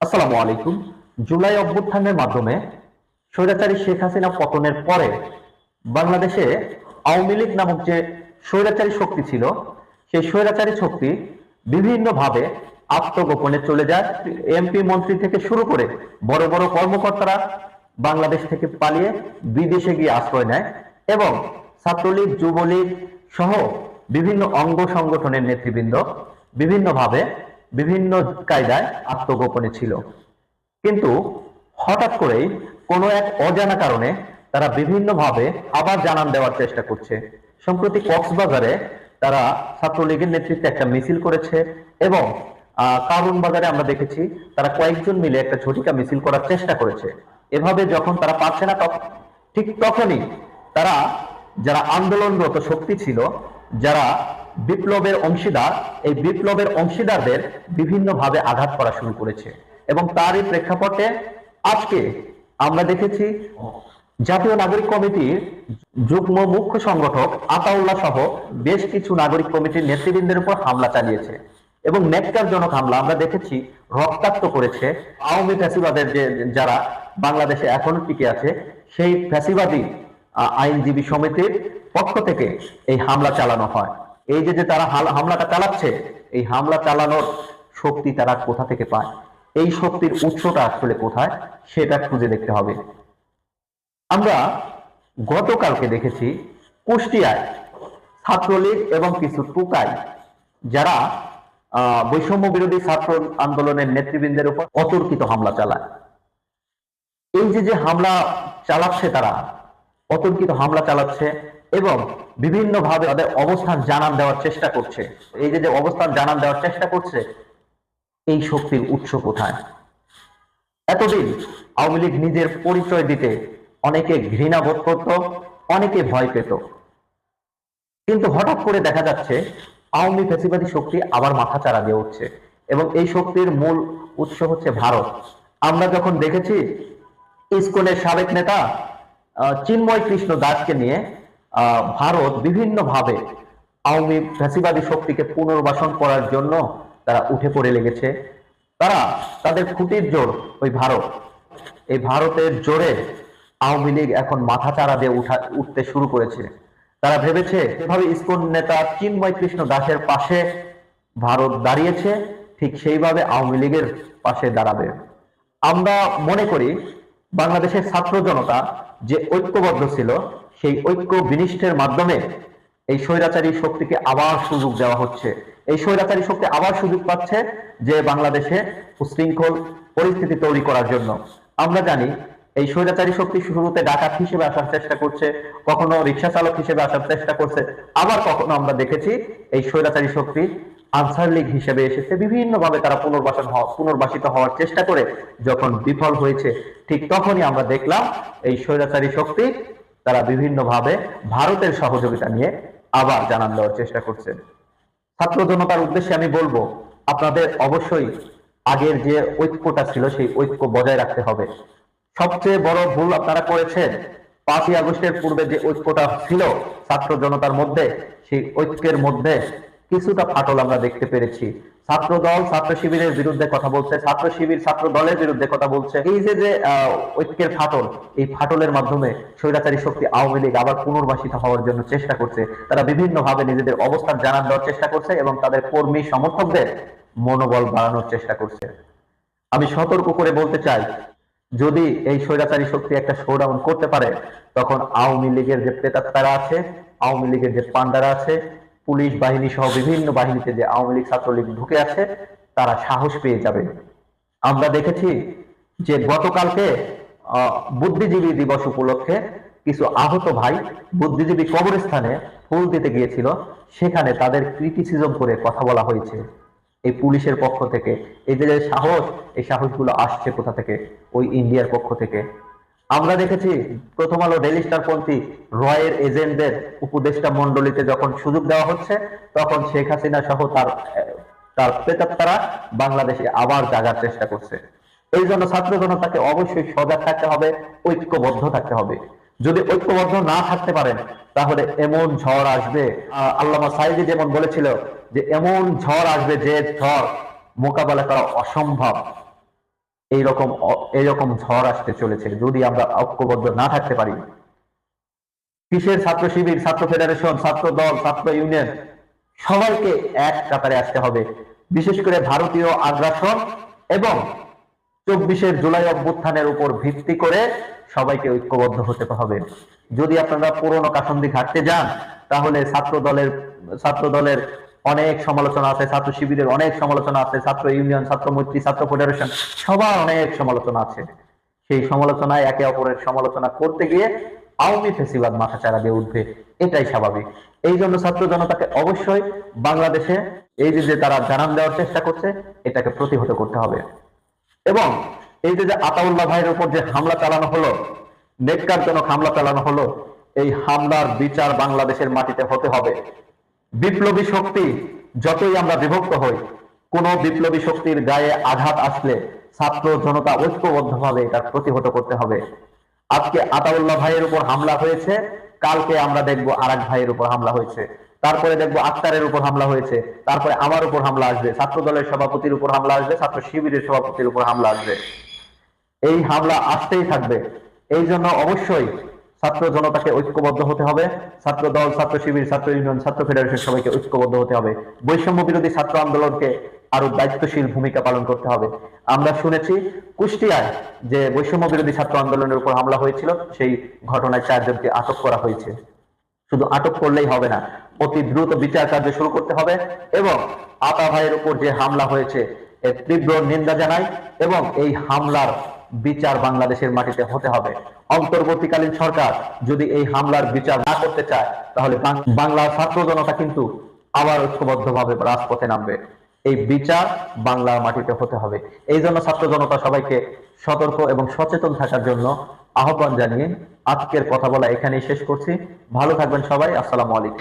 আসসালামু আলাইকুম। জুলাই অভ্যুত্থানের মাধ্যমে স্বৈরাচারী শেখ হাসিনা পতনের পরে বাংলাদেশে আওয়ামী লীগ নামক যে স্বৈরাচারী শক্তি ছিল, সেই স্বৈরাচারী শক্তি বিভিন্নভাবে আত্মগোপনে চলে যায়। এমপি মন্ত্রী থেকে শুরু করে বড় বড় কর্মকর্তারা বাংলাদেশ থেকে পালিয়ে বিদেশে গিয়ে আশ্রয় নেয় এবং ছাত্রলীগ, যুবলীগ সহ বিভিন্ন অঙ্গ সংগঠনের নেতৃবৃন্দ বিভিন্নভাবে বিভিন্ন কায়দায় আত্মগোপনে ছিল। কিন্তু হঠাৎ করেই কোনো এক অজানা কারণে তারা বিভিন্নভাবে আবার জানান দেওয়ার চেষ্টা করছে। সম্প্রতি কক্সবাজারে তারা ছাত্রলীগের নেতৃত্বে একটা মিছিল করেছে এবং কারুন বাজারে আমরা দেখেছি তারা কয়েকজন মিলে একটা ঝটিকা মিছিল করার চেষ্টা করেছে। এভাবে যখন তারা পারছে না ঠিক তখনই তারা, যারা আন্দোলনরত শক্তি ছিল, যারা বিপ্লবের অংশীদার, এই বিপ্লবের অংশীদারদের বিভিন্নভাবে আঘাত করা শুরু করেছে। এবং তারই প্রেক্ষাপটে আজকে আমরা দেখেছি জাতীয় নাগরিক কমিটির যুগ্ম মুখ্য সংগঠক আতাউল্লাহ সহ বেশ কিছু নাগরিক কমিটির নেতৃবৃন্দের উপর হামলা চালিয়েছে এবং নেককারজনক হামলা আমরা দেখেছি রক্তাক্ত করেছে। আওয়ামী ফ্যাসিবাদের যে যারা বাংলাদেশে এখনও টিকে আছে, সেই ফ্যাসিবাদী আইনজীবী সমিতির পক্ষ থেকে এই হামলা চালানো হয়। এই যে তারা হামলাটা চালাচ্ছে, এই হামলা চালানোর শক্তি তারা কোথা থেকে পায়? এই শক্তির উৎসটা আসলে কোথায়? সেটা খুঁজে দেখতে হবে। আমরা গতকালকে দেখেছি কুষ্টিয়ায় ছাত্রলীগ এবং কিছু টুকাই যারা বৈষম্য বিরোধী ছাত্র আন্দোলনের নেতৃবৃন্দের উপর অতর্কিত হামলা চালায়। এই যে যে হামলা চালাচ্ছে তারা, অতর্কিত হামলা চালাচ্ছে এবং বিভিন্নভাবে তাদের অবস্থান জানান দেওয়ার চেষ্টা করছে। এই যে অবস্থান জানান দেওয়ার চেষ্টা করছে, এই শক্তির উৎস কোথায়? এতদিন আওয়ামী লীগ নিজের পরিচয় দিতে অনেকে ঘৃণা বোধ করত, অনেকে ভয় পেত। কিন্তু হঠাৎ করে দেখা যাচ্ছে, আওয়ামী ফ্যাসিবাদী শক্তি আবার মাথা চারা দিয়ে উঠছে এবং এই শক্তির মূল উৎস হচ্ছে ভারত। আমরা যখন দেখেছি, ইসকনের সাবেক নেতা চিন্ময় কৃষ্ণ দাসকে নিয়ে ভারত বিভিন্নভাবে আওয়ামী ফ্যাসিবাদী শক্তিকে পুনর্বাসন করার জন্য তারা উঠে পড়ে লেগেছে। তারা তাদের খুঁটির জোর ওই ভারত। এই ভারতের জোরে আওয়ামী লীগ এখন মাথা চারা দিয়ে উঠা, উঠতে শুরু করেছে। তারা ভেবেছে, যেভাবে ইসকন নেতা চিন্ময় কৃষ্ণ দাসের পাশে ভারত দাঁড়িয়েছে, ঠিক সেইভাবে আওয়ামী লীগের পাশে দাঁড়াবে। আমরা মনে করি, বাংলাদেশের ছাত্র জনতা যে ঐক্যবদ্ধ ছিল সেই ঐক্য বিনিষ্টের মাধ্যমে এই স্বৈরাচারী শক্তিকে আবার সুযোগ দেওয়া হচ্ছে। এই স্বৈরাচারী শক্তি আবার সুযোগ পাচ্ছে যে বাংলাদেশে উশৃঙ্খল পরিস্থিতি তৈরি করার জন্য। আমরা জানি এই স্বৈরাচারী শক্তি শুরুতে ডাকাত হিসেবে আসার চেষ্টা করছে, কখনো রিক্সা চালক হিসেবে আসার চেষ্টা করছে, আবার কখনো আমরা দেখেছি এই স্বৈরাচারী শক্তি আনসার লীগ হিসেবে এসেছে। বিভিন্নভাবে তারা পুনর্বাসন হওয়া পুনর্বাসিত হওয়ার চেষ্টা করে যখন বিফল হয়েছে, ঠিক তখনই আমরা দেখলাম এই স্বৈরাচারী শক্তি তারা বিভিন্নভাবে ভারতের সহযোগিতা নিয়ে আবার জানান দেওয়ার চেষ্টা করছে ছাত্র জনতার উদ্দেশ্যে আমি বলব, আপনাদের অবশ্যই আগের যে ঐক্যটা ছিল সেই ঐক্য বজায় রাখতে হবে। সবচেয়ে বড় ভুল আপনারা করেছেন, পাঁচই আগস্টের পূর্বে যে ঐক্যটা ছিল ছাত্র জনতার মধ্যে, সেই ঐক্যের মধ্যে কিছুটা ফাটল আমরা দেখতে পেরেছি। ছাত্র দল ছাত্র শিবিরের বিরুদ্ধে কথা বলছে, ছাত্র শিবির, ছাত্র দলের বিরুদ্ধে কথা বলছে। এই যে যে ঐক্যের ফাটল, এই ফাটলের মাধ্যমে স্বৈরাচারী শক্তি আওয়ামী লীগ আবার পুনর্বাসিত হওয়ার জন্য চেষ্টা করছে। তারা বিভিন্ন ভাবে নিজেদের অবস্থান জানান দেওয়ার চেষ্টা করছে এবং তাদের কর্মী সমর্থকদের মনোবল বাড়ানোর চেষ্টা করছে। আমি সতর্ক করে বলতে চাই, যদি এই স্বৈরাচারী শক্তি একটা শোডাউন করতে পারে, তখন আওয়ামী লীগের যে প্রেতাত্মারা আছে, আওয়ামী লীগের যে পান্ডারা আছে পুলিশ বাহিনী সহ বিভিন্ন বাহিনীতে যে আওয়ামী লীগ ছাত্রলীগ ঢুকে আছে, তারা সাহস পেয়ে যাবে। আমরা দেখেছি যে গতকালকে বুদ্ধিজীবী দিবস উপলক্ষে কিছু আহত ভাই বুদ্ধিজীবী কবরস্থানে ফুল দিতে গিয়েছিল। সেখানে তাদের ক্রিটিসিজম করে কথা বলা হয়েছে। এই পুলিশের পক্ষ থেকে এদের সাহস, এই সাহসগুলো আসছে কোথা থেকে? ওই ইন্ডিয়ার পক্ষ থেকে। আমরা দেখেছি প্রথম আলো ডেলি স্টার পন্থী রয়ের এজেন্টদের উপদেষ্টা মন্ডলীতে যখন সুযোগ দেওয়া হচ্ছে, তখন শেখ হাসিনা সহ তার তার প্রেতাত্মারা বাংলাদেশে আবার জাগার চেষ্টা করছে। এই জন্য ছাত্র জনতাকে অবশ্যই সজাগ থাকতে হবে, ঐক্যবদ্ধ থাকতে হবে। যদি ঐক্যবদ্ধ না থাকতে পারেন, তাহলে এমন ঝড় আসবে আল্লামা সাইদি যেমন বলেছিল যে, এমন ঝড় আসবে যে ঝড় মোকাবেলা করা অসম্ভব। এইরকম এইরকম ঝড় আসতে চলেছে। যদি আমরা ঐক্যবদ্ধ না থাকতে পারি, কিসের ছাত্র শিবির, ছাত্র ফেডারেশন, ছাত্র দল, ছাত্র ইউনিয়ন, সবাইকে এক কাতারে আসতে হবে। বিশেষ করে ভারতীয় আগ্রাসন এবং চব্বিশের জুলাই অভ্যুত্থানের উপর ভিত্তি করে সবাইকে ঐক্যবদ্ধ হতে হবে। যদি আপনারা পুরনো কাসন্দি ঘাটতে যান, তাহলে ছাত্র দলের ছাত্র দলের অনেক সমালোচনা আছে, ছাত্র শিবিরের অনেক সমালোচনা আছে, ছাত্র ইউনিয়ন, ছাত্র মৈত্রী, ছাত্র ফেডারেশন, সবার অনেক সমালোচনা আছে। সেই সমালোচনায় একে অপরের সমালোচনা করতে গিয়ে আওয়ামী ফেসিবাদ মাথা চারা দিয়ে উঠবে, এটাই স্বাভাবিক। এই জন্য ছাত্র জনতাকে অবশ্যই বাংলাদেশে এই যে তারা জানান দেওয়ার চেষ্টা করছে, এটাকে প্রতিহত করতে হবে। এবং এই যে আতাউল্লাহ ভাইয়ের উপর যে হামলা চালানো হলো নেককারজনক হামলা চালানো হলো, এই হামলার বিচার বাংলাদেশের মাটিতে হতে হবে। বিপ্লবী শক্তি যতই আমরা বিভক্ত হই, কোন বিপ্লবী শক্তির গায়ে আঘাত আসলে ছাত্র জনতা ঐক্যবদ্ধভাবে এটার প্রতিহত করতে হবে। আজকে আতাউল্লাহ ভাইয়ের উপর হামলা হয়েছে, কালকে আমরা দেখব আর এক ভাইয়ের উপর হামলা হয়েছে, তারপরে দেখব আক্তারের উপর হামলা হয়েছে, তারপরে আমার উপর হামলা আসবে, ছাত্র দলের সভাপতির উপর হামলা আসবে, ছাত্র শিবিরের সভাপতির উপর হামলা আসবে। এই হামলা আসতেই থাকবে। এই জন্য অবশ্যই ছাত্র জনতাকে ঐক্যবদ্ধ হতে হবে, ছাত্র দল, ছাত্র শিবির, ছাত্র ইউনিয়ন, ছাত্র ফেডারেশন সবাইকে ঐক্যবদ্ধ হতে হবে। বৈষম্য বিরোধী ছাত্র আন্দোলনকে আরও দায়িত্বশীল ভূমিকা পালন করতে হবে। আমরা শুনেছি কুষ্টিয়ায় যে বৈষম্য বিরোধী ছাত্র আন্দোলনের উপর হামলা হয়েছিল, সেই ঘটনায় চারজনকে আটক করা হয়েছে। শুধু আটক করলেই হবে না, অতি দ্রুত বিচার কার্য শুরু করতে হবে এবং আতা ভাইয়ের উপর যে হামলা হয়েছে, এর তীব্র নিন্দা জানাই এবং এই হামলার বিচার বাংলাদেশের মাটিতে হতে হবে। অন্তর্বর্তীকালীন সরকার যদি এই হামলার বিচার না করতে চায়, তাহলে বাংলার ছাত্র জনতা কিন্তু আবার ঐক্যবদ্ধভাবে রাজপথে নামবে। এই বিচার বাংলার মাটিতে হতে হবে। এই জন্য ছাত্র জনতা সবাইকে সতর্ক এবং সচেতন থাকার জন্য আহ্বান জানিয়ে আজকের কথা বলা এখানেই শেষ করছি। ভালো থাকবেন সবাই। আসসালামু আলাইকুম।